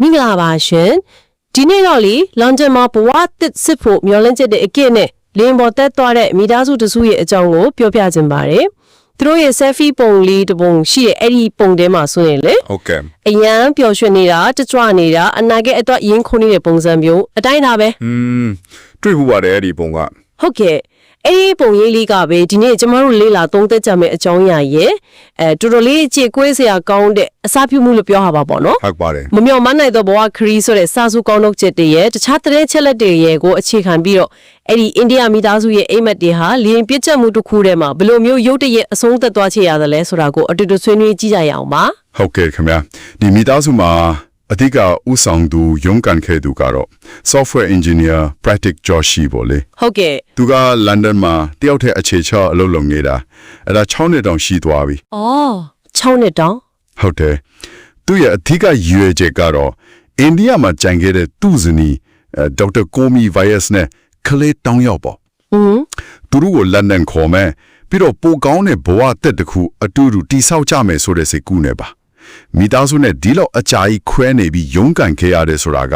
မင်္ဂလာပါရှင်ဒီနေ့တော့လေလန်ဒန်မှာဘဝတစ်စစ်ဖို့မျှော်လင့်ချက်တဲ့အကင့်နဲ့လင်းပေါ်တက်သွားတဲ့မိသားစုတစုရဲ့အကြောင်းကိုပြောပြခြင်းပါတယ်သူတို့ရဲ့ selfie ပုံလေးတစ်ပုံရှိတဲ့အဲ့ဒီပုံထဲမှာဆိုရင်လေဟုတ်ကဲ့အရန်ပျော်ရွှင်နေတာတကြွနေတာအနာဂတ်အတွက်ရင်းခုန်နေတဲ့ပုံစံမျိုးအတိုင်းဒါပဲอืมတွေ့ဘူးပါတယ်အဲ့ဒီပုံကဟုတ်ကဲ့ အဲ့ဒီပုံရိပ်လေးကပဲဒီနေ့ကျမတို့လေးလာသုံးသက်ကြမယ့်အကြောင်းအရာရဲ့အဲတော်တော်လေးကြည်ကွေးစရာကောင်းတဲ့အစားပြုမှုလို့ပြောရပါပေါ့နော်ဟုတ်ပါတယ်မမြော်မနိုင်သောဘဝခရီးဆိုတဲ့စာစုကောင်းထုတ်ချက်တွေရဲ့တခြားသတင်းချက်လက်တွေရဲ့ကိုအခြေခံပြီးတော့အဲ့ဒီအိန္ဒိယမိသားစုရဲ့အိမ်မက်တွေဟာလျင်ပြစ်ချက်မှုတစ်ခုထဲမှာဘယ်လိုမျိုးရုပ်တရက်အဆုံးသက်သွားချေရတယ်လဲဆိုတာကိုအတူတူဆွေးနွေးကြည့်ကြရအောင်ပါဟုတ်ကဲ့ခင်ဗျာဒီမိသားစုမှာ အဓိကဥဆောင်သူရုံးကန်ခဲ့သူကတော့ software engineer Pratik Joshi ပေါ့လေဟုတ်ကဲ့သူကလန်ဒန်မှာတယောက်တည်းအခြေချအလုပ်လုပ်နေတာအဲ့ဒါ6နှစ်တောင်ရှိသွားပြီအော်6နှစ်တောင်ဟုတ်တယ်သူရဲ့အဓိကရည်ရွယ်ချက်ကတော့အိန္ဒိယမှာကြံခဲ့တဲ့သူ့ဇနီးဒေါက်တာကိုမီဗိုင်းရပ်စ်နဲ့ကလေးတောင်းရောက်ပေါ့อืมသူတို့ကိုလန်ဒန်ခေါ်မယ်ပြီးတော့ပိုကောင်းတဲ့ဘဝတက်တစ်ခုအတူတူတိဆောက်ကြမယ်ဆိုတဲ့စိတ်ကူးနေပါ မိသားစုနဲ့ဒီလောက်အကြာကြီးခွဲနေပြီးရုန်းကန်ခဲ့ရတယ်ဆိုတာက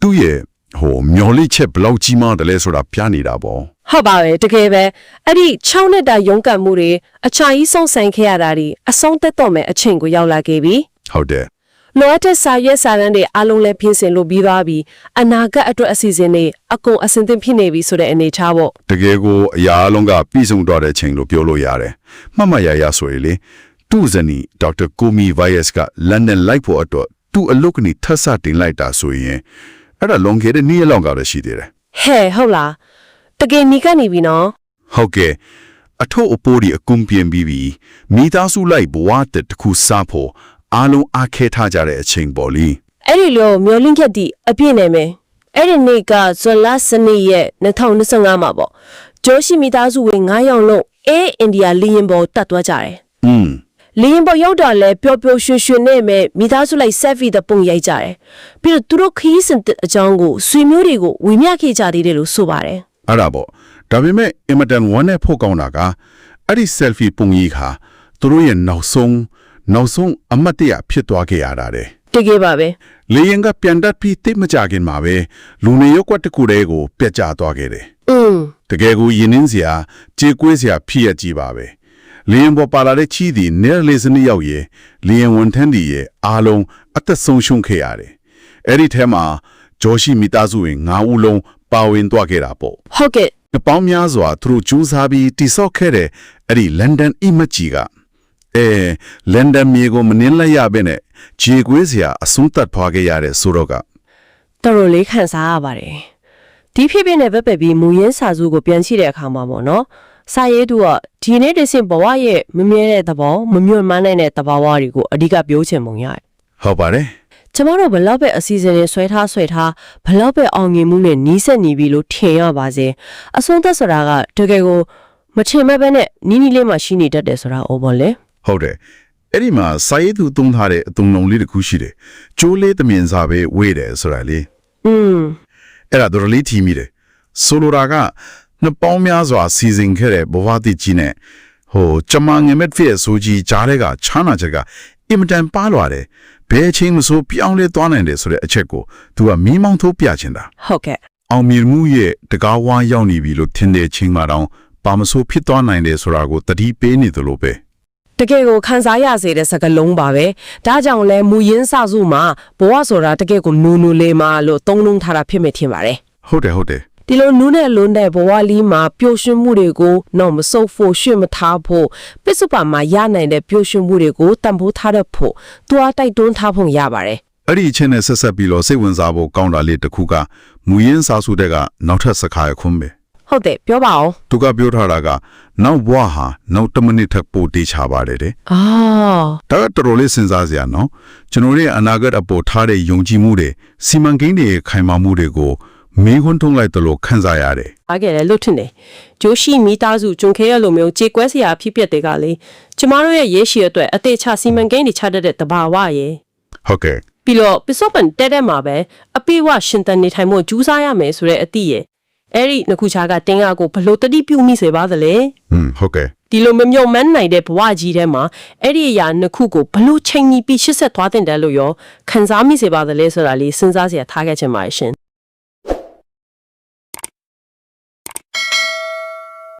သူ့ရဲ့ဟိုမျော်လင့်ချက်ဘယ်လောက်ကြီးမားတယ်လဲဆိုတာပြနေတာပေါ့ဟုတ်ပါပဲတကယ်ပဲအဲ့ဒီ6နှစ်တာရုန်းကန်မှုတွေအချာကြီးဆုံးဆိုင်ခဲ့ရတာဒီအဆုံးသက်တော့မယ်အချိန်ကိုရောက်လာခဲ့ပြီဟုတ်တယ်လိုအပ်တဲ့စာရွက်စာတမ်းတွေအလုံးလဲပြင်ဆင်လို့ပြီးသွားပြီအနာဂတ်အတွက်အစီအစဉ်တွေအကုန်အဆင်သင့်ဖြစ်နေပြီဆိုတဲ့အနေထားပေါ့တကယ်ကိုအရာအလုံးကပြည့်စုံတော့တဲ့ချိန်လို့ပြောလို့ရတယ်မှတ်မှတ်ရရဆိုရင်လေ သူ့ဇနီးဒေါက်တာကိုမီဗိုင်းရပ်စ်ကလန်ဒန်လိုက်ဖို့အတွက်သူ့အလုပ်ကနေထပ်ဆတင်လိုက်တာဆိုရင်အဲ့ဒါလွန်ခဲ့တဲ့နေ့ရက်လောက်ကတော့ရှိသေးတယ်ဟဲ့ဟုတ်လားတကယ်နီကနေပြီနော်ဟုတ်ကဲ့အထုပ်အပိုးဒီအကုံပြင်းပြီးပြီမိသားစုလိုက်ဘဝတက်တစ်ခုစားဖို့အားလုံးအားခဲထားကြတဲ့အချိန်ပေါ့လीအဲ့ဒီလိုမျောလင့်ချက်တီအပြည့်နေမယ်အဲ့ဒီနေ့ကဇွန်လစနေရက်2025မှာပေါ့ဂျိုးရှိမိသားစုဝင်9ယောက်လုံးအေးအိန္ဒိယလီယင်ဘောတက်သွားကြတယ်อืม လီယင်ဘောရောက်တာလဲပျော်ပျော်ရွှင်ရွှင်နဲ့မဲ့မိသားစုလိုက် selfie တဲ့ပုံရိုက်ကြတယ်ပြီးတော့သူတို့ခရီးစဉ်အကြောင်းကိုဆွေမျိုးတွေကိုဝေမျှခဲ့ကြသေးတယ်လို့ဆိုပါတယ်အဲ့ဒါပေါ့ဒါပေမဲ့အင်မတန်ဝမ်းနဲ့ဖို့ကောင်းတာကအဲ့ဒီ selfie ပုံကြီးခါသူတို့ရဲ့နောက်ဆုံးနောက်ဆုံးအမတ်တရဖြစ်သွားခဲ့ရတာတဲ့တကယ်ပါပဲလေရင်ကပြန်တတ်ပြီးတိတ်မကြခင်မှာပဲလူနေရုပ်ကွက်တစ်ခုတည်းကိုပြတ်ကျသွားခဲ့တယ်อืมတကယ်ကိုယဉ်နှင်းစရာကြေကွေးစရာဖြစ်ရကြီးပါပဲ လျင်ပေါ်ပါလာတဲ့ချီးသည်နယ်လေးစနစ်ရောက်ရဲ့လျင်ဝန်ထမ်းဒီရဲ့အားလုံးအသက်ဆုံးရှုံးခဲ့ရတယ်အဲ့ဒီထဲမှာဂျော်ရှိမိသားစုဝင်9ဦးလုံးပါဝင်သွားခဲ့တာပေါ့ဟုတ်ကဲ့။အပေါင်းများစွာသူတို့ကြိုးစားပြီးတိဆောက်ခဲ့တဲ့အဲ့ဒီ London image ကြီးကအဲ London မြေကိုမနှင်းလိုက်ရဘဲနဲ့ခြေကွေးစရာအဆုံးသတ်ဖွာခဲ့ရတဲ့ဆိုတော့ကတော်တော်လေးခံစားရပါတယ်ဒီဖြစ်ဖြစ်နဲ့ပဲပဲပြီးမူရင်းစာစုကိုပြန်ကြည့်တဲ့အခါမှာပေါ့နော် စာရေးသူကဒီနေ့တဆင့်ဘဝရဲ့မမြဲတဲ့သဘောမမြွတ်မန်းနိုင်တဲ့သဘာဝတွေကိုအဓိကပြောချင်ပုံရတယ်ဟုတ်ပါတယ်ကျမတို့ဘလောက်ပဲအစီအစဉ်တွေဆွဲထားဆွဲထားဘလောက်ပဲအောင်မြင်မှုနဲ့နီးစပ်နေပြီလို့ထင်ရပါစေအဆုံးသက်ဆိုတာကတကယ်ကိုမထင်မဲ့ပဲနဲ့နီးနီးလေးမှရှိနေတတ်တယ်ဆိုတာဩဘောလေဟုတ်တယ်အဲ့ဒီမှာစာရေးသူသုံးထားတဲ့အသုံးလုံးလေးတစ်ခုရှိတယ်ကျိုးလေးသမင်စာပဲဝေးတယ်ဆိုတာလေอืมအဲ့ဒါတော်တော်လေးထီမိတယ်ဆိုလိုတာက နှစ်ပေါင်းများစွာစီစဉ်ခဲ့တဲ့ဘဝတိကြီးနဲ့ဟိုကျမငယ်မက်ဖြစ်ဆိုကြီးကြားတဲ့ကချမ်းသာချက်ကအင်မတန်ပါလွာတယ်ဘယ်အချိန်မဆိုပြောင်းလဲသွားနိုင်တယ်ဆိုတဲ့အချက်ကိုသူကမီးမောင်းထိုးပြချင်တာဟုတ်ကဲ့အောင်မြင်မှုရဲ့တကားဝါရောက်နေပြီလို့ထင်တဲ့ချိန်မှာတော့ပါမဆိုဖြစ်သွားနိုင်တယ်ဆိုတာကိုတတိပေးနေသလိုပဲတကယ်ကိုခန်းစားရစေတဲ့စကားလုံးပါပဲဒါကြောင့်လဲမူရင်းစစုမှာဘဝဆိုတာတကယ်ကိုနူနူလေးမှာလို့သုံးလုံးထားတာဖြစ်မယ်ထင်ပါတယ်ဟုတ်တယ်ဟုတ်တယ် ဒီလိုနူးနဲ့လွန်းတဲ့ဘဝလီမှာပျော်ရွှင်မှုတွေကိုတော့မစုပ်ဖို့ရွှေ့မထားဖို့ပစ္စုပန်မှာရနိုင်တဲ့ပျော်ရွှင်မှုတွေကိုတန်ဖိုးထားတဲ့ဖို့သူအားတိုက်တွန်းထားဖို့ရပါတယ်အဲ့ဒီအချက်နဲ့ဆက်ဆက်ပြီးတော့စိတ်ဝင်စားဖို့ကောင်းတာလေးတစ်ခုကမူရင်းစာစုတဲ့ကနောက်ထပ်စခါရခွန်းပဲဟုတ်တယ်ပြောပါအောင်သူကပြောထားတာကနောက်ဘဝဟာနောက်တစ်မိနစ်ထပ်ပိုတေးချပါတယ်တဲ့အာဒါကတော်တော်လေးစဉ်းစားစရာနော်ကျွန်တော်ရဲ့အနာဂတ်အပေါ်ထားတဲ့ယုံကြည်မှုတွေစီမံကိန်းတွေရဲ့ခိုင်မာမှုတွေကို မင်းခွန်းထုံးလိုက်တယ်လို့ခန်းစားရတယ်အားကြတယ်လို့ထင်တယ်ဂျိုးရှိမိသားစုဂျွန်ခဲရလိုမျိုးကြေကွဲစရာဖြစ်ပျက်တွေကလေကျမတို့ရဲ့ရဲရှိအတွက်အသေးချစီမံကိန်းတွေချတတ်တဲ့တဘာဝရဲ့ဟုတ်ကဲ့ပြီးတော့ပစ္စုပန်တဲတဲ့မှာပဲအပိဝရှင်တန်နေထိုင်မှုကြူးစားရမယ်ဆိုတဲ့အသည့်ရဲ့အဲ့ဒီနှစ်ခုချာကတင်းကားကိုဘလို့တတိပြုမိစေပါသလဲอืมဟုတ်ကဲ့ဒီဒီလိုမမြုံမန်းနိုင်တဲ့ဘဝကြီးထဲမှာအဲ့ဒီအရာနှစ်ခုကိုဘလို့ချိန်ကြီးပြီးရှစ်ဆက်သွားတင်တယ်လို့ရောခံစားမိစေပါသလဲဆိုတာလေးစဉ်းစားစရာထားခဲ့ချင်ပါတယ်ရှင်